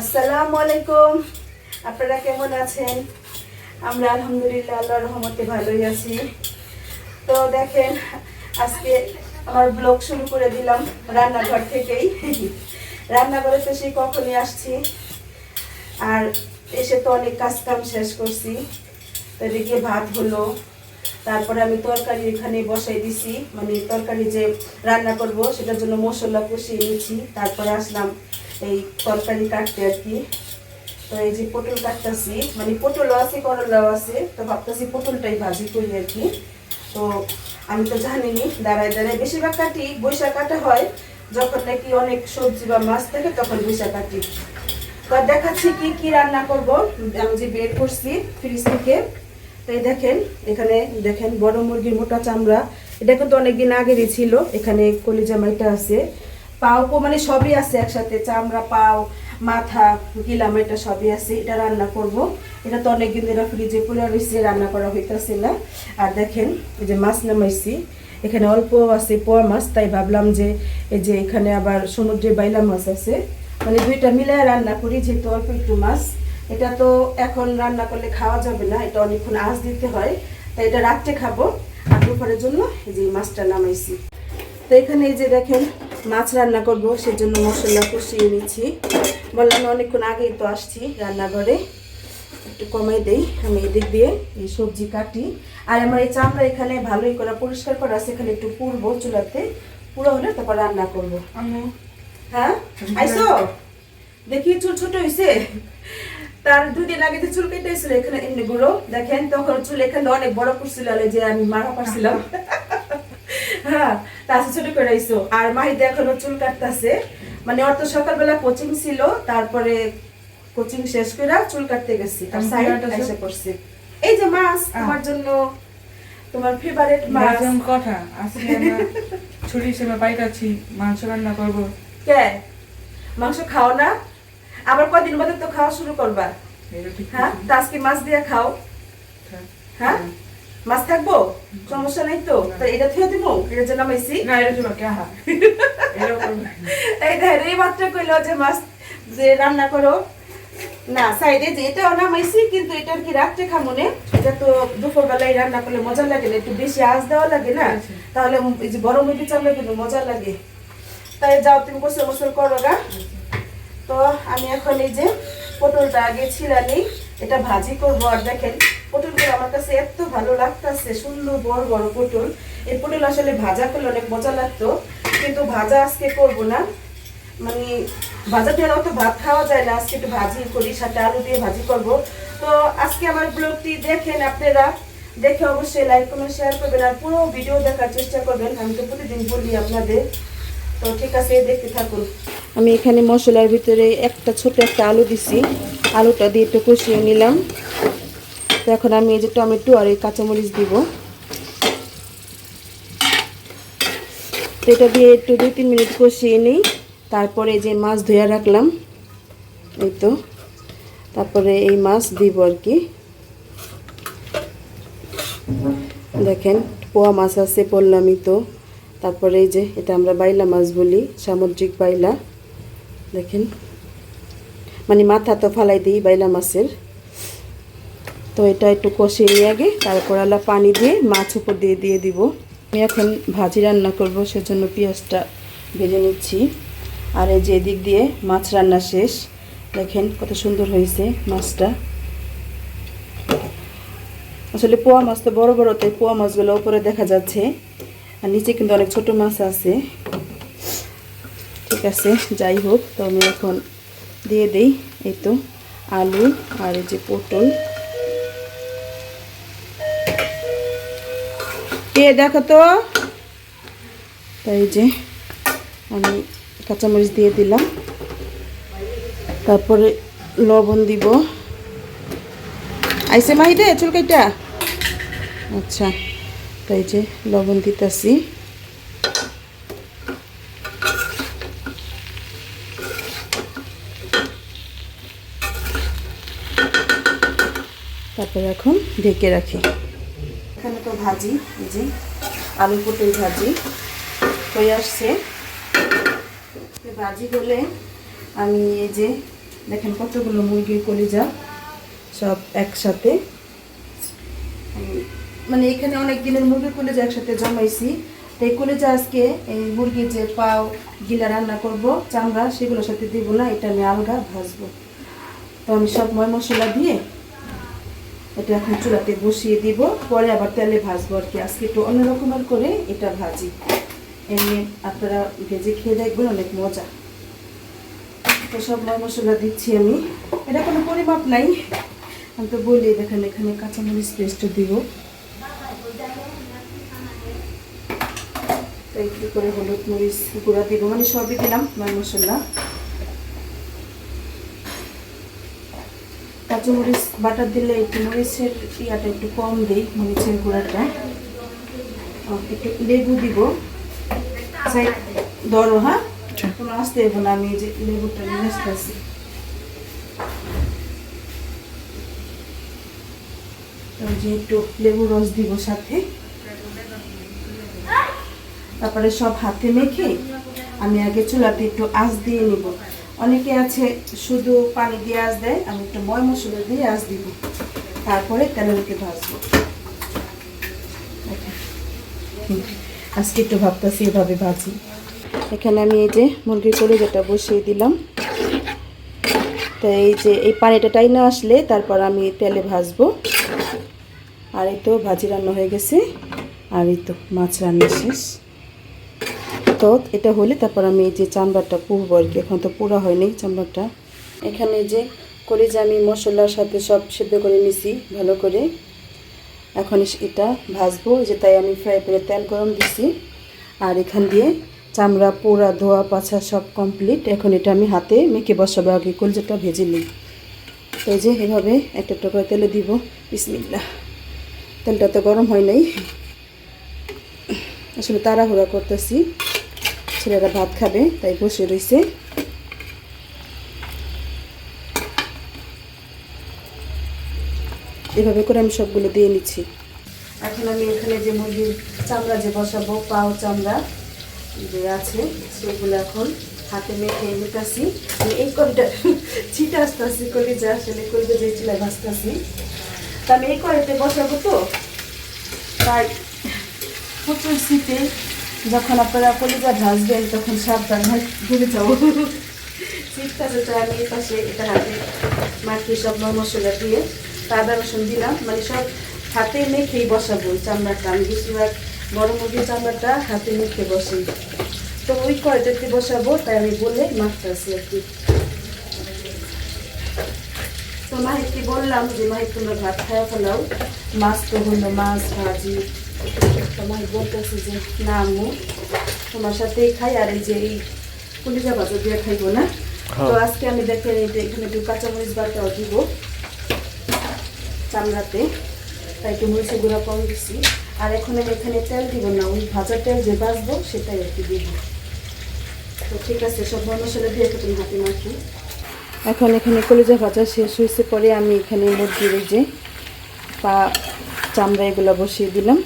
আসসালামু আলাইকুম আপনারা কেমন আছেন? আমরা আলহামদুলিল্লাহ, আল্লাহর রহমতে ভালোই আছি। তো দেখেন, আজকে আমার ব্লগ শুরু করে দিলাম রান্নাঘর থেকেই। রান্নাঘরে তো সেই কখনই আসছি। আর এসে তো অনেক কাজ কাম শেষ করছি। তো এদিকে ভাত হলো। তারপরে আমি তরকারি এখানে বসাই দিছি। মানে তরকারি যে রান্না করব, সেটার জন্য মশলা কষিয়ে নিয়েছি। তারপরে আসলাম এই তরকারি কাটতে আর কি। তো এই যে পটল কাটতেছি মানে পটলও আছে, করলাও আছে, তো ভাবতেছি পটলটাই ভাজি করি আর কি। তো আমি তো জানিনি, দাঁড়ায় দাঁড়ায় বেশিরভাগ কাটি বৈশাখ কাটা হয়, যখন নাকি অনেক সবজি বা মাছ থাকে, তখন বৈশাখ কাটি। তো দেখাচ্ছি কি কি রান্না করব, আমি যে বের করছি ফ্রিজ থেকে। তো এই দেখেন, এখানে দেখেন বড় মুরগির মোটা চামড়া। এটা কিন্তু অনেকদিন আগেরই ছিল, এখানে কলিজা মাইটা আছে। পাও পো মানে সবই আছে একসাথে, চামড়া, পাও, মাথা, গিলাম, এটা সবই আছে, এটা রান্না করব। এটা তো অনেকদিন ধরে ফ্রিজে পড়ে রয়েছে, রান্না করা হইতেছে না। আর দেখেন, এই যে মাছ নামাইছি, এখানে অল্প আছে পোয়া মাছ, তাই ভাবলাম যে, এই যে এখানে আবার সমুদ্রে বাইলা মাছ আছে। মানে দুইটা মিলে রান্না করি, যেহেতু অল্প একটু মাছ। এটা তো এখন রান্না করলে খাওয়া যাবে না, এটা অনেকক্ষণ আঁচ দিতে হয়। তাই এটা রাত্রে খাব, আর দুপুরের জন্য এই যে মাছটা নামাইছি। তো এখানে এই যে দেখেন মাছ রান্না করব সেজন্য মশলা কষিয়ে নিচ্ছি। বললাম অনেকক্ষণ আগেই তো আসছি রান্নাঘরে। একটু কমাই দেই আমি এদিক দিয়ে এই সবজি কাটি। আর আমার এই চামড়া এখানে ভালোই করা পরিষ্কার করা আছে এখানে একটু পুরবো চুলাতে। পুরো হলে তারপর রান্না করব। হ্যাঁ? আইসো? দেখি চুল ছোট হয়েছে তার দুই দিন আগে যে চুল কেটে হয়েছিল এখানে এমনি গুঁড়ো দেখেন তখন চুল এখানে অনেক বড় করছিল যে আমি মারা পারছিলাম। হ্যাঁ তাছে ছোট করে আইসো আর মাহিদা এখনও চুল কাটতেছে। মানে ওর তো সকালবেলা কোচিং ছিল তারপরে কোচিং শেষ করে চুল কাটতে গেছি। আর আমি সাইড কাটতেছো? এসে করছি এই যে মাছ আহ। তোমার জন্য তোমার ফেভারিট মাছ। কথা। আজকে আমরা ছুরি হিসেবে মাংস রান্না করব। কে? মাংস খাও না? আবার কদিন বাদে তো খাওয়া শুরু করবা। হ্যাঁ। তা আজকে মাছ দিয়ে খাও। হ্যাঁ? মাছ থাকব? সমস্যা নাই তো? না। তা এটা থুয়ে দিব? এটা যে নামাইছি? না এটা ছিল কে? হা এই দেখেন এই মাত্র কইলো যে মাছ যে রান্না করো। না সাইডে যে এটাও নামাইছি কিন্তু এটা আর কি রাত্রে খামুনে এটা তো দুপুর বেলায় রান্না করলে মজা লাগে না একটু বেশি আঁচ দেওয়া লাগে না? আচ্ছা। তাহলে এই যে বড় মুরগি চামড়া কিন্তু মজা লাগে। তাই যাও তুমি গোসল গোসল করো গা। তো আমি এখন এই যে পটলটা আগে ছিলা নেই এটা ভাজি করব আর দেখেন। কাছে এত ভালো লাগতেছে, সুন্দর, বড় বড় পটল। এই পটল আসলে ভাজা করলে অনেক মজা লাগতো, কিন্তু ভাজা আজকে করব না। মানে ভাজা দিয়ে অত ভাত খাওয়া যায় না, আজকে একটু ভাজি করি, সাথে আলু দিয়ে ভাজি করব। তো আজকে আমার ব্লগটি দেখেন আপনারা, দেখে অবশ্যই লাইক কমেন্ট শেয়ার করবেন আর পুরো ভিডিও দেখার চেষ্টা করবেন। আমি তো প্রতিদিন বলি আপনাদের। তো ঠিক আছে, দেখতে থাকুন। আমি এখানে মশলার ভিতরে একটা ছোট একটা আলু দিছি। আলুটা দিয়ে একটু কষিয়ে নিলাম। এখন আমি এই যে টমেটো আর এই কাঁচামরিচ দিব। এটা দিয়ে একটু দুই তিন মিনিট কষিয়ে নিই। তারপরে যে মাছ ধুয়ে রাখলাম, এই তো। তারপরে এই মাছ দিব আর কি। দেখেন, পোয়া মাছ আছে পড়লামই তো। তারপরে এই যে এটা আমরা বাইলা মাছ বলি, সামুদ্রিক বাইলা। দেখেন মানে মাথা তো ফালাই দিই বাইলা মাছের। তো এটা একটু কষিয়ে নিয়ে আগে, তারপর আলা পানি দিয়ে মাছ উপর দিয়ে দিয়ে দিব। আমি এখন ভাজি রান্না করব, সেজন্য পেঁয়াজটা ভেজে নিচ্ছি। আর এই যে এদিক দিয়ে মাছ রান্না শেষ, দেখেন কত সুন্দর হয়েছে মাছটা। আসলে পোয়া মাছ তো বড় বড়, তাই পোয়া মাছগুলো উপরে দেখা যাচ্ছে। আর নিচে কিন্তু অনেক ছোট মাছ আছে। ঠিক আছে, যাই হোক, তো আমি এখন দিয়ে দিই। এই তো আলু আর এই যে পটল। কে দেখো তো। তাই যে আমি কাঁচামরিচ দিয়ে দিলাম। তারপরে লবণ দিব। আইসে মাহিদে চুলকাইটা আচ্ছা তাই যে লবণ দিতেছি। তারপরে এখন ঢেকে রাখি। এখানে তো ভাজি, এই যে আলু পটল ভাজি হয়ে আসছে। ভাজি হলে আমি এই যে দেখেন কতগুলো মুরগির কলিজা সব একসাথে। মানে এখানে অনেক দিনের মুরগির কলিজা একসাথে জমাইছি। তো এই কলিজা আজকে এই মুরগির যে পাও, গিলা রান্না করব, চামড়া, সেগুলোর সাথে দিব না, এটা আমি আলগা ভাজবো। তো আমি সব ময় মশলা দিয়ে এটা এখন চুলাতে বসিয়ে দিব। পরে আবার তেলে ভাজবো আর কি। আজকে একটু অন্যরকমের করে এটা ভাজি। এমনি আপনারা ভেজে খেয়ে দেখবেন, অনেক মজা। তো সব ময় মশলা দিচ্ছি আমি। এটা কোনো পরিমাপ নাই। আমি তো বলি, দেখেন এখানে কাঁচামরিচ পেস্ট দিব। তো একটু করে হলুদ মরিচ গুঁড়া দিব। মানে সবই দিলাম ময় মশলা। কাঁচামরিচ বাটার দিলে একটু মরিচের ইয়াটা একটু কম দিই মরিচের গুঁড়াটা। একটু লেবু দিব। সাই ধরো হ্যাঁ? আচ্ছা। কোনো আসতে দেবো না আমি যে লেবুটা নিয়ে আসতেছি। তো যে একটু লেবু রস দিব সাথে। তারপরে সব হাতে মেখে আমি আগে চুলাতে একটু আঁচ দিয়ে নিব। অনেকে আছে, শুধু পানি দিয়ে আঁচ দেয়, আমি একটু ময় মশলা দিয়ে আঁচ দিব। তারপরে তেলেরকে ভাজবো আজকে একটু ভাবতেছি এভাবে ভাজি। এখানে আমি এই যে মুরগির কলিজাটা বসিয়ে দিলাম। তো এই যে এই পানিটা টাইনা আসলে তারপর আমি তেলে ভাজবো। আর এই তো ভাজি রান্না হয়ে গেছে। আর এই তো মাছ রান্না শেষ। তো এটা হলে তারপর আমি এই যে চামড়াটা পুরবো আর কি। এখন তো পুরা হয়নি চামড়াটা। এখানে যে করে যে আমি মশলার সাথে সব সেদ্ধ করে নিছি, ভালো করে। এখন এটা ভাজবো যে তাই আমি ফ্রাই প্যানে তেল গরম দিছি। আর এখান দিয়ে চামড়া, পোড়া, ধোয়া, পাছা সব কমপ্লিট এখন এটা আমি হাতে মেখে বসাবো, আগে কলজাটা ভেজে নিই। তো যে এভাবে একটা একটা করে তেলে দিব। বিসমিল্লা তেলটা তো গরম হয় নাই। আসলে তাড়াহুড়া করতেছি। ছেলেরা ভাত খাবে, তাই বসে রয়েছে এভাবে করে আমি সবগুলো দিয়ে নিচ্ছি। এখন আমি এখানে যে মুরগির চামড়া যে বসাবো, পাও চামড়া যে আছে, সেগুলো এখন হাতে মেখে নিতেছি। এই কলটা ছিটে আসতেছি, কলিজা আসলে কলিজা যে চিলাই ভাজতেছি। তা আমি এই কড়াইতে বসাবো তো? তাই প্রচুর শীতে যখন আপনারা কলিজা ভাজবেন তখন সাবধান হয় ঘুরে যাব শীতকালে তো আমি পাশে, এটা হাতে মাখিয়ে সব মশলা দিয়ে আদা, রসুন দিলাম। মানে সব হাতে মেখেই বসাবো চামড়াটা। আমি বেশিরভাগ বড় মুরগির চামড়াটা হাতে মেখে বসি। তো ওই কয়টাতে বসাবো, তাই আমি বলে মাখতেছি আর কি। তো মাহিককে বললাম যে মাহিক তোমরা ভাত খাওয়া ফেলাও। মাছ তো হলো মাছ, ভাজি তো মাহিক বলতেছে যে না আম্মু তোমার সাথেই খাই আর এই যে এই পুলিশা ভাজা দিয়ে খাইবো না? তো আজকে আমি দেখে এই যে এখানে একটু কাঁচামরিচ বাটাও দিব। চামড়াতে। তাই একটু মরিচের গুঁড়া কম দিছি। আর এখন আমি এখানে তেল দিব না ওই ভাজা তেল যে বাজবো সেটাই আর কি দিব। তো ঠিক আছে সব মশলা দিয়ে একটু হাতে মাখি। এখন এখানে কলিজা ভাজা শেষ হয়েছে পরে আমি এখানে মুরগির যে পা চামড়া এগুলো বসিয়ে দিলাম।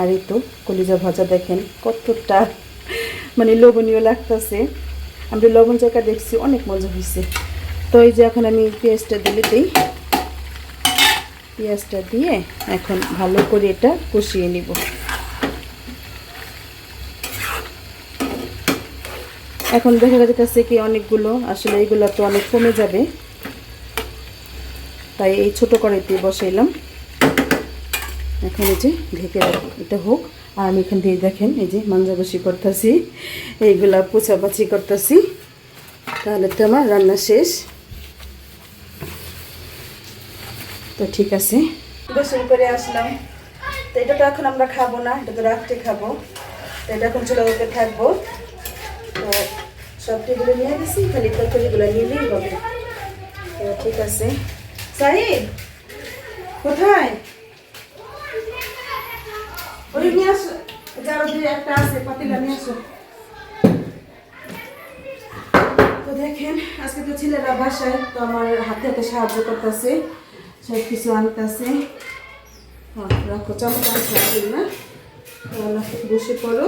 আর এই তো কলিজা ভাজা দেখেন কতটা মানে লোভনীয় লাগতেছে। আমরা লবণ চাকা দেখছি অনেক মজা হয়েছে। তো এই যে এখন আমি পেঁয়াজটা দিলে দিই। পেঁয়াজটা দিয়ে এখন ভালো করে এটা কষিয়ে নিব। এখন দেখা যাচ্ছে কি অনেকগুলো, আসলে এইগুলো তো অনেক কমে যাবে। তাই এই ছোট কড়াইতে বসাইলাম। এখন এই যে ঢেকে এটা হোক, আর আমি এখান থেকে দেখেন এই যে মাঞ্জাবাসি করতেছি, এইগুলা পোছাপাছি করতেছি। তাহলে তো আমার রান্না শেষ। তো ঠিক আছে। গোসল করে আসলাম। তো এটা তো এখন আমরা খাব না, এটা তো রাত্রে খাব। তো এটা এখন চলে ওকে থাকব। তো সব টেবিলে নিয়ে গেছি খালি তরকারিগুলো নিলেই হবে। তো ঠিক আছে। সাহিদ, কোথায়? ওই নিয়ে আসো। যারা দুই একটা আছে, পাতিলা নিয়ে আসো। তো দেখেন, আজকে তো ছেলেরা বাসায়, তো আমার হাতে হাতে সাহায্য করতেছে সব কিছু আনতেছে। হ্যাঁ রাখো চামচ আনতে না। বসে পড়ো।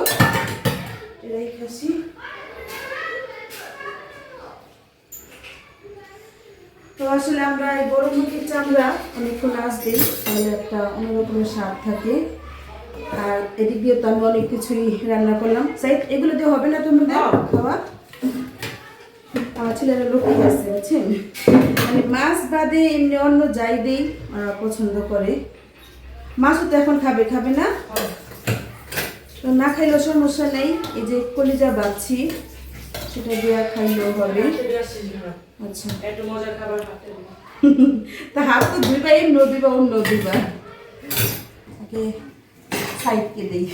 এরাই খাসি। তো আসলে আমরা এই বড় মুখের চামড়া অনেকক্ষণ দিই তাহলে একটা অন্যরকমের স্বাদ থাকে। এদিক দিয়ে তো আমি অনেক কিছুই রান্না করলাম। সাইড এগুলো দিয়ে হবে না তোমাদের। খাওয়া? আমার ছেলেরা লোকই আছে বুঝছেন? মানে মাছ বাদে এমনি অন্য যাই দিই ওরা পছন্দ করে। মাছও তো এখন খাবে খাবে না? তো না খাইলেও সমস্যা নেই। এই যে কলিজা বাচ্ছি সেটা দিয়ে খাইলেও হবে। আচ্ছা। একটু মজার খাবার তা হাত তো ধুইবা এমনি দিবা অন্য দিবা। আগে সাইডকে দিই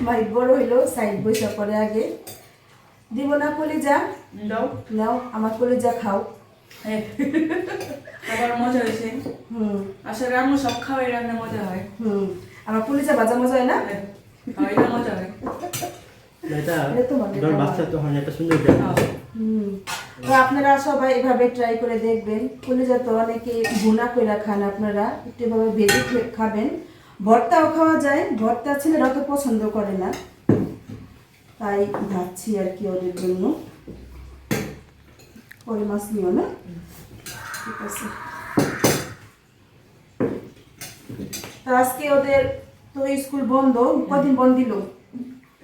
মাই বড় হইল সাইড বৈশা পরে আগে। দিব না কলিজা? দাও। নাও আমার কলিজা খাও। খাবার মজা হয়েছে। হুম। আসলে রান্না সব খাওয়াই রান্না মজা হয়। হুম। আমার কলিজা ভাজা মজা হয় না? হ্যাঁ, খাওয়াইটা মজা হয়। মনে হয়। আপনারা সবাই এভাবে ট্রাই করে দেখবেন। কলিজা তো অনেকে ভুনা করে খান আপনারা। একটু এভাবে ভেজে খাবেন। ভর্তাও খাওয়া যায় ভর্তা ছেলেরা অত পছন্দ করে না। তাই ভাবছি আর কি ওদের জন্য। পরে মাছ নিও না? ঠিক আছে। তো আজকে ওদের তো স্কুল বন্ধ কদিন বন্ধ দিল?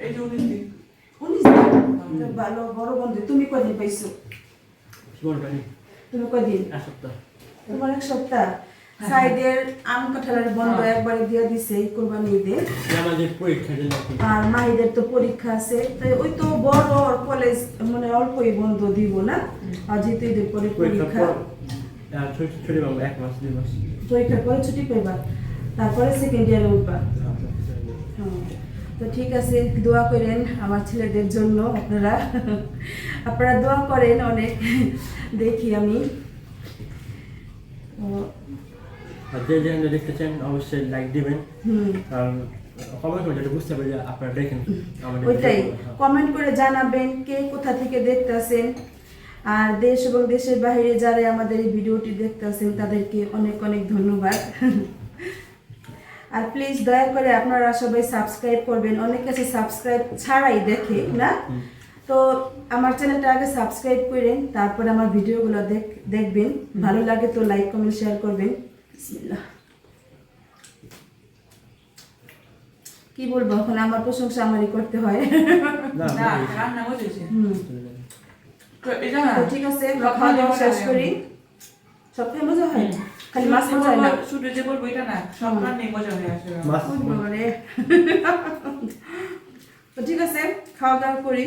এই যে উনিশ দিন। তো ভালো বড় বন্ধু তুমি কদিন পাইছো? তুমি কদিন? এক সপ্তাহ। তোমার এক সপ্তাহ? সাইডের আম কাঁঠালের বন্ধ একবারে দিয়ে দিছে এই কোরবানি ঈদে। আর মাহিদের তো পরীক্ষা আছে। তাই ওই তো বড় কলেজ মানে অল্পই বন্ধ দিব না। আর যেহেতু ঈদের পরে পরীক্ষা পরীক্ষার পরে ছুটি পাইবা। তারপরে সেকেন্ড ইয়ারে উঠবা। তো ঠিক আছে দোয়া করেন আমার ছেলেদের জন্য আপনারা। আপনারা দোয়া করেন অনেক। দেখি আমি। যে যেখানে দেখতে চান অবশ্যই লাইক দিবেন। কমেন্ট করে বুঝতে পারি যে আপনারা দেখেন ওইটাই। হ্যাঁ। কমেন্ট করে জানাবেন কে কোথা থেকে দেখতেছেন। আর দেশ এবং দেশের বাইরে যারা আমাদের এই ভিডিওটি দেখতেছেন তাদেরকে অনেক অনেক ধন্যবাদ। আর প্লিজ দয়া করে আপনারা সবাই সাবস্ক্রাইব করবেন। অনেক কাছে সাবস্ক্রাইব ছাড়াই দেখে না? তো আমার চ্যানেলটা আগে সাবস্ক্রাইব করেন তারপর আমার ভিডিওগুলো দেখ দেখবেন। ভালো লাগে তো লাইক কমেন্ট শেয়ার করবেন। বিসমিল্লাহ। কি বলব এখন আমার প্রশংসা আমারই করতে হয়। না রান্না ঠিক আছে খাওয়া দাওয়া শেষ করি। সব খেয়ে মজা হয়? খালি মাছ মজা হয় না। শুধু যে বলব এটা না সব রান্নাই মজা হয় মাছ। তো ঠিক আছে খাওয়া দাওয়া করি।